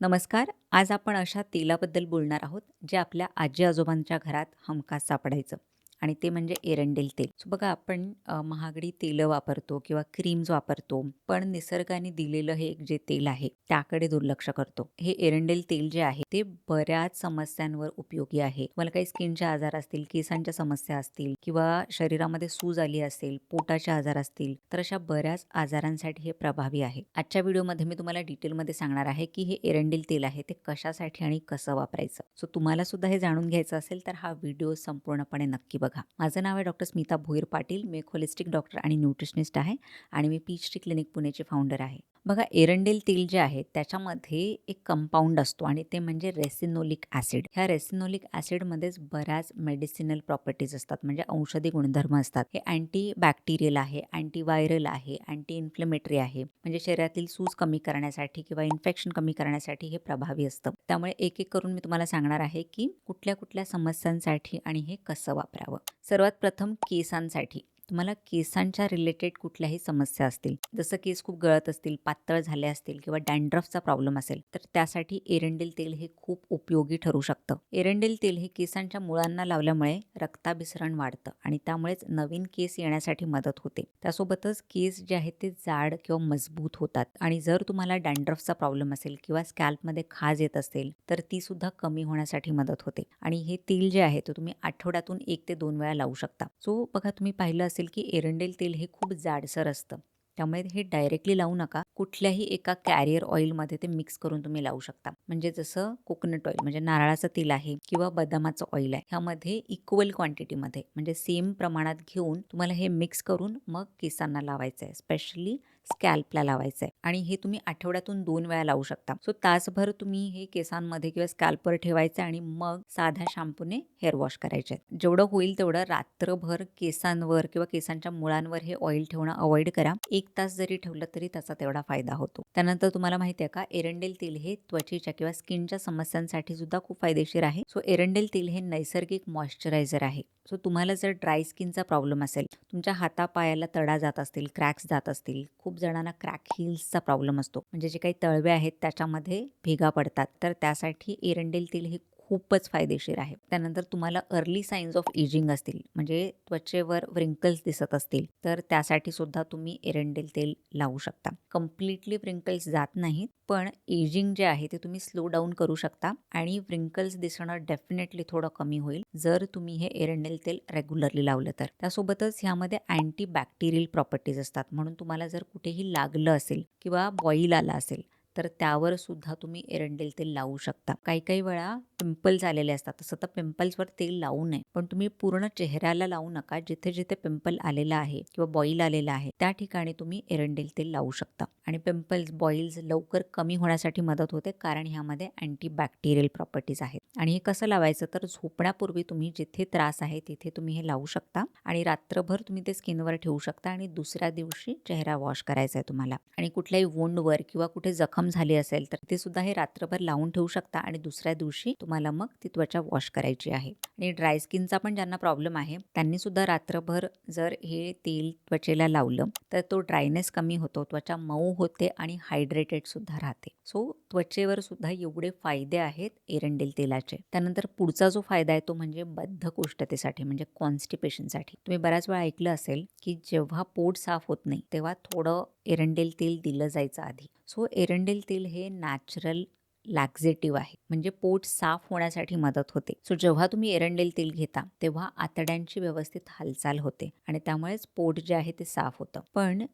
नमस्कार. आज आपण अशा तेलाबद्दल बोलणार आहोत जे आपल्या आजी आजोबांच्या घरात हमखास सापडायचं. आणि ते म्हणजे एरंडेल तेल. सो बघा आपण महागडी तेलं वापरतो किंवा क्रीम्स वापरतो पण निसर्गाने दिलेलं हे एक जे तेल आहे त्याकडे दुर्लक्ष करतो. हे एरंडेल तेल जे आहे ते बऱ्याच समस्यांवर उपयोगी आहे. तुम्हाला काही स्किनचे आजार असतील केसांच्या समस्या असतील किंवा शरीरामध्ये सूज आली असेल पोटाचे आजार असतील तर अशा बऱ्याच आजारांसाठी हे प्रभावी आहे. आजच्या व्हिडिओमध्ये मी तुम्हाला डिटेलमध्ये सांगणार आहे की हे एरंडेल तेल आहे ते कशासाठी आणि कसं वापरायचं. सो तुम्हाला सुद्धा हे जाणून घ्यायचं असेल तर हा व्हिडिओ संपूर्णपणे नक्की बघा. माझं नाव आहे डॉक्टर स्मिता भोईर पाटील मी एक होलिस्टिक डॉक्टर आणि न्यूट्रिशनिस्ट आहे आणि मी पीच टी क्लिनिक पुणेचे फाउंडर आहे. बघा एरंडेल तेल जे आहे त्याच्यामध्ये एक कंपाऊंड असतो आणि ते म्हणजे रेसिनोलिक ॲसिड. ह्या रेसिनोलिक ॲसिडमध्येच बऱ्याच मेडिसिनल प्रॉपर्टीज असतात. म्हणजे औषधी गुणधर्म असतात. हे अँटी बॅक्टेरियल आहे अँटी व्हायरल आहे अँटी इन्फ्लेमेटरी आहे. म्हणजे शरीरातील सूज कमी करण्यासाठी किंवा इन्फेक्शन कमी करण्यासाठी हे प्रभावी असतं. त्यामुळे एक एक करून मी तुम्हाला सांगणार आहे की कुठल्या कुठल्या समस्यांसाठी आणि हे कसं वापरावं. सर्वात प्रथम केसांसाठी. तुम्हाला केसांच्या रिलेटेड कुठल्याही समस्या असतील जसं केस खूप गळत असतील पातळ झाले असतील किंवा डॅन्ड्रफचा प्रॉब्लेम असेल तर त्यासाठी एरंडेल तेल हे खूप उपयोगी ठरू शकतं. एरंडेल तेल हे केसांच्या मुळांना लावल्यामुळे रक्ताभिसरण वाढतं आणि त्यामुळेच नवीन केस येण्यासाठी मदत होते. त्यासोबतच केस जे आहेत ते जाड किंवा मजबूत होतात आणि जर तुम्हाला डॅन्ड्रफचा प्रॉब्लेम असेल किंवा स्कॅल्पमध्ये खाज येत असेल तर ती सुद्धा कमी होण्यासाठी मदत होते. आणि हे तेल जे आहे ते तुम्ही आठवड्यातून एक ते दोन वेळा लावू शकता. सो बघा तुम्ही पाहिलं असेल की एरंडेल तेल हे खूप जाडसर असतं. त्यामुळे हे डायरेक्टली लावू नका. कुठल्याही एका कॅरियर ऑइलमध्ये ते मिक्स करून तुम्ही लावू शकता. म्हणजे जसं कोकोनट ऑइल म्हणजे नारळाचं तेल आहे किंवा बदामाचं ऑइल आहे ह्यामध्ये इक्वल क्वांटिटीमध्ये म्हणजे सेम प्रमाणात घेऊन तुम्हाला हे मिक्स करून मग केसांना लावायचं आहे स्पेशली स्कॅल्पला लावायचं आहे आणि हे तुम्ही आठवड्यातून दोन वेळा लावू शकता. सो तासभर तुम्ही हे केसांमध्ये किंवा स्कॅल्पवर ठेवायचं आणि मग साध्या शॅम्पूने हेअर वॉश करायचे. जेवढं होईल तेवढं रात्रभर केसांवर किंवा केसांच्या मुळांवर हे ऑइल ठेवणं अवॉइड करा. एक तास जरी ठेवलं तरी त्याचा तेवढा फायदा होतो. त्यानंतर तुम्हाला माहिती आहे का एरंडेल तेल हे त्वचेच्या किंवा स्किनच्या समस्यांसाठी सुद्धा खूप फायदेशीर आहे. सो एरंडेल तेल हे नैसर्गिक मॉइश्चरायझर आहे. सो तुम्हाला जर ड्राय स्किनचा प्रॉब्लेम असेल तुमच्या हातापायाला तडा जात असतील क्रॅक्स जात असतील खूप जणांना क्रॅक हिल्सचा प्रॉब्लेम असतो. म्हणजे जे काही तळवे आहेत त्याच्यामध्ये भेगा पडतात. तर त्यासाठी एरंडेल तेल हे खूपच फायदेशीर आहे. त्यानंतर तुम्हाला अर्ली साईन्स ऑफ एजिंग असतील म्हणजे त्वचेवर व्रिंकल्स दिसत असतील तर त्यासाठी सुद्धा तुम्ही एरंडेल तेल लावू शकता. कम्प्लिटली व्रिंकल्स जात नाहीत पण एजिंग जे आहे ते तुम्ही स्लो डाऊन करू शकता आणि व्रिंकल्स दिसणं डेफिनेटली थोडं कमी होईल जर तुम्ही हे एरंडेल तेल रेग्युलरली लावलं तर. त्यासोबतच ह्यामध्ये अँटी बॅक्टेरियल प्रॉपर्टीज असतात म्हणून तुम्हाला जर कुठेही लागलं असेल किंवा बॉईल आला असेल तर त्यावर सुद्धा तुम्ही एरंडेल तेल लावू शकता. काही काही वेळा पिंपल्स आलेले असतात. तसं तर पिंपल्सवर तेल लावू नये. पण तुम्ही पूर्ण चेहऱ्याला लावू नका. जिथे जिथे पिंपल आलेला आहे किंवा बॉईल आलेला आहे त्या ठिकाणी तुम्ही एरंडेल तेल लावू शकता. आणि पिंपल्स बॉईल्स लवकर कमी होण्यासाठी मदत होते कारण ह्यामध्ये अँटीबॅक्टेरियल प्रॉपर्टीज आहेत. आणि हे कसं लावायचं? तर झोपण्यापूर्वी तुम्ही जिथे त्रास आहे तिथे तुम्ही हे लावू शकता. आणि रात्रभर तुम्ही ते स्किनवर ठेवू शकता आणि दुसऱ्या दिवशी चेहरा वॉश करायचा आहे तुम्हाला. आणि कुठल्याही वोंडवर किंवा कुठे जखम झाली असेल तर ते सुद्धा हे रात्रभर लावून ठेवू शकता आणि दुसऱ्या दिवशी तुम्हाला मग ती त्वचा वॉश करायची आहे आणि ड्राय स्किनचा पण ज्यांना प्रॉब्लेम आहे त्यांनी सुद्धा रात्रभर जर हे तेल त्वचेला लावलं तर तो ड्रायनेस कमी होतो त्वचा मऊ होते आणि हायड्रेटेड सुद्धा राहते सो त्वचेवर सुद्धा एवढे फायदे आहेत एरंडेल तेलाचे त्यानंतर पुढचा जो फायदा आहे तो म्हणजे बद्धकोष्ठतेसाठी म्हणजे कॉन्स्टिपेशनसाठी तुम्ही बऱ्याच वेळा ऐकलं असेल की जेव्हा पोट साफ होत नाही तेव्हा थोडं एरंडेल तेल दिलं जायचं आधी सो एरंडेल तेल हे नॅचरल लॅक्झेटिव्ह आहे. म्हणजे पोट साफ होण्यासाठी मदत होते. सो जेव्हा तुम्ही एरंडेल तेल घेता तेव्हा आतड्यांची व्यवस्थित हालचाल होते आणि त्यामुळेच पोट जे आहे ते साफ होतं. पण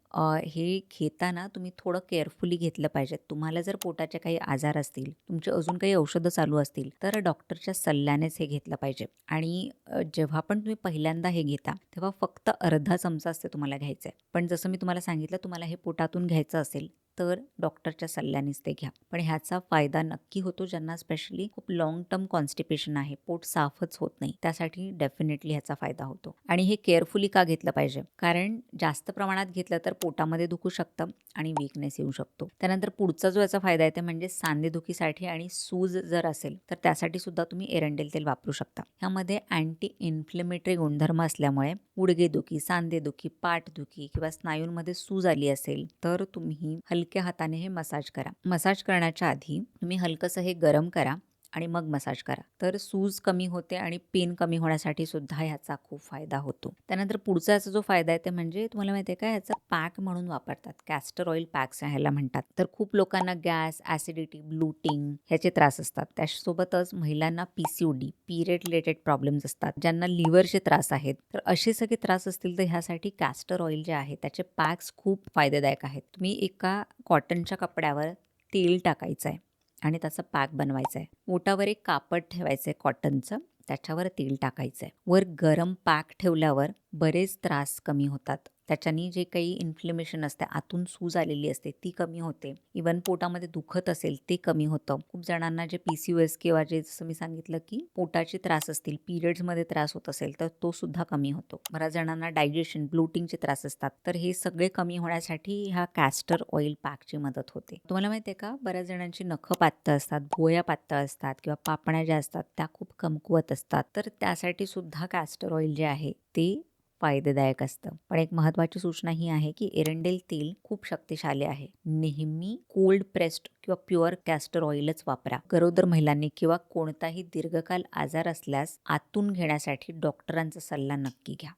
हे घेताना तुम्ही थोडं केअरफुली घेतलं पाहिजे. तुम्हाला जर पोटाचे काही आजार असतील तुमचे अजून काही औषधं चालू असतील तर डॉक्टरच्या सल्ल्यानेच हे घेतलं पाहिजे. आणि जेव्हा पण तुम्ही पहिल्यांदा हे घेता तेव्हा फक्त अर्धा चमचा असते तुम्हाला घ्यायचं आहे पण जसं मी तुम्हाला सांगितलं तुम्हाला हे पोटातून घ्यायचं असेल तर डॉक्टरच्या सल्ल्यानेच ते घ्या. पण ह्याचा फायदा नक्की होतो ज्यांना स्पेशली खूप लॉंग टर्म कॉन्स्टिपेशन आहे पोट साफच होत नाही त्यासाठी डेफिनेटली ह्याचा फायदा होतो. आणि हे केअरफुली का घेतलं पाहिजे? कारण जास्त प्रमाणात घेतलं तर पोटामध्ये दुखू शकतं आणि वीकनेस येऊ शकतो. त्यानंतर पुढचा जो याचा फायदा आहे ते म्हणजे सांधेदुखीसाठी आणि सूज जर असेल तर त्यासाठी सुद्धा तुम्ही एरंडेल तेल वापरू शकता. ह्यामध्ये अँटी इन्फ्लेमेटरी गुणधर्म असल्यामुळे गुडघेदुखी सांधेदुखी पाठदुखी किंवा स्नायूंमध्ये सूज आली असेल तर तुम्ही हलकी हलक्या हाताने हे मसाज करा. मसाज करण्याच्या आधी तुम्ही हलकंसं हे गरम करा. आणि मग मसाज करा. तर सूज कमी होते आणि पेन कमी होण्यासाठी सुद्धा ह्याचा खूप फायदा होतो. त्यानंतर पुढचा याचा जो फायदा आहे ते म्हणजे तुम्हाला माहिती आहे का ह्याचा पॅक म्हणून वापरतात. कॅस्टर ऑइल पॅक्स ह्याला म्हणतात. तर खूप लोकांना गॅस ॲसिडिटी ब्लूटिंग ह्याचे त्रास असतात. त्यासोबतच महिलांना P C O D period related problems असतात ज्यांना लिव्हरचे त्रास आहेत. तर असे सगळे त्रास असतील तर ह्यासाठी कॅस्टर ऑइल जे आहे त्याचे पॅक्स खूप फायदेदायक आहेत. तुम्ही एका कॉटनच्या कपड्यावर तेल टाकायचं आहे. आणि त्याचा पॅक बनवायचा आहे ओटावर एक कापड ठेवायचं आहे कॉटनचं. त्याच्यावर तेल टाकायचं आहे वर गरम पॅक ठेवल्यावर बरेच त्रास कमी होतात. त्याच्यानी जे काही इन्फ्लेमेशन असते आतून सूज आलेली असते ती कमी होते. इवन पोटामध्ये दुखत असेल ते कमी होतं. खूप जणांना J P C U S किंवा जे जसं मी सांगितलं की पोटाचे त्रास असतील पिरियड्समध्ये त्रास होत असेल तर तो सुद्धा कमी होतो. बऱ्याच जणांना डायजेशन ब्लोटिंगचे त्रास असतात. तर हे सगळे कमी होण्यासाठी ह्या कॅस्टर ऑइल पॅकची मदत होते. तुम्हाला माहिती आहे का? बऱ्याच जणांची नखं पातळ असतात भोया पातळ असतात किंवा पापण्या ज्या असतात त्या खूप कमकुवत असतात. तर त्यासाठी सुद्धा कॅस्टर ऑइल जे आहे ते फायदेदायक असतं. पण एक महत्त्वाची सूचना ही आहे की एरंडेल तेल खूप शक्तिशाली आहे. नेहमी कोल्ड प्रेस्ड किंवा प्युअर कॅस्टर ऑइलच वापरा. गरोदर महिलांनी किंवा कोणताही दीर्घकाल आजार असल्यास आतून घेण्यासाठी डॉक्टरांचा सल्ला नक्की घ्या.